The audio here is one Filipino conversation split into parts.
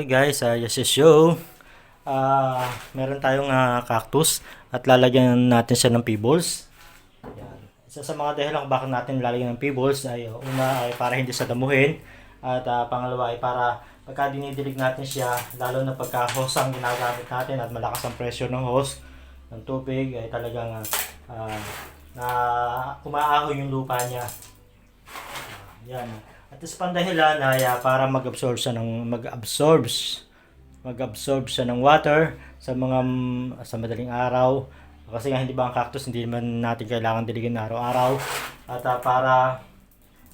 Okay guys, uh, yes, yes, show. Ah, meron tayong ah, cactus at lalagyan natin siya ng pebbles. Yan. Isa sa mga dahilan kung bakit natin lalagyan ng pebbles ay uh, una ay para hindi sa damuhin at ah, pangalawa ay para pagka dinidilig natin siya, lalo na pagka hose ang ginagamit natin at malakas ang pressure ng hose ng tubig ay talagang ah, na umaahoy yung lupa niya. Yan. At isa pang dahilan ay ah, para mag-absorb siya ng mag-absorb mag-absorb siya ng water sa mga mm, sa madaling araw. Kasi nga hindi ba ang cactus hindi naman natin kailangan diligin araw-araw at ah, para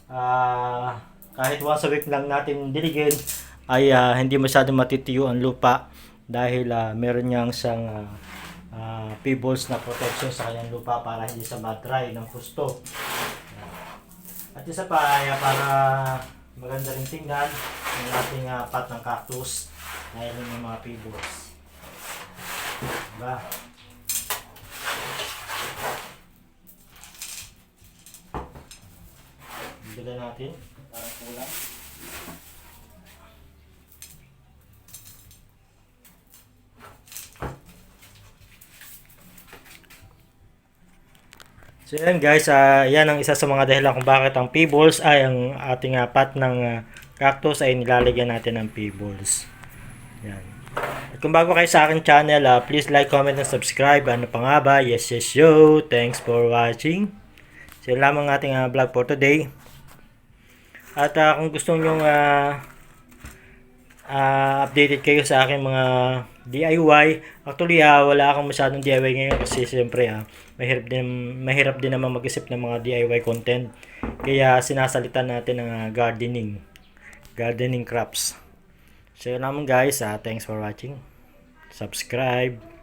ah, kahit once a week lang natin diligin ay ah, hindi masyadong matitiyo ang lupa dahil ah, meron niyang siyang ah, ah, pebbles na protection sa kanyang lupa para hindi sa ma-dry ng gusto. At isa pa ay ah, para maganda rin tingnan ang ating ah, pot ng cactus dahil yung mga pebbles. Diba? Bilan natin. Parang kulang. So yan guys, ah yan ang isa sa mga dahilan kung bakit ang pebbles ay ang ating uh, pot ng ah, cactus ay nilalagyan natin ng pebbles. Yan. At kung bago kayo sa akin channel, ah, please like, comment, and subscribe. Ano pa nga ba? Yes, yes, yo. Thanks for watching. So yun lamang ating ah, vlog for today. At ah, kung gusto nyo ah, ah, updated kayo sa aking mga DIY. Actually, ah, wala akong masyadong DIY ngayon kasi siyempre ah, mahirap din mahirap din naman mag-isip ng mga DIY content. Kaya sinasalitan natin ng ah, gardening. Gardening crops. So yun lamang guys, ah, thanks for watching. Subscribe.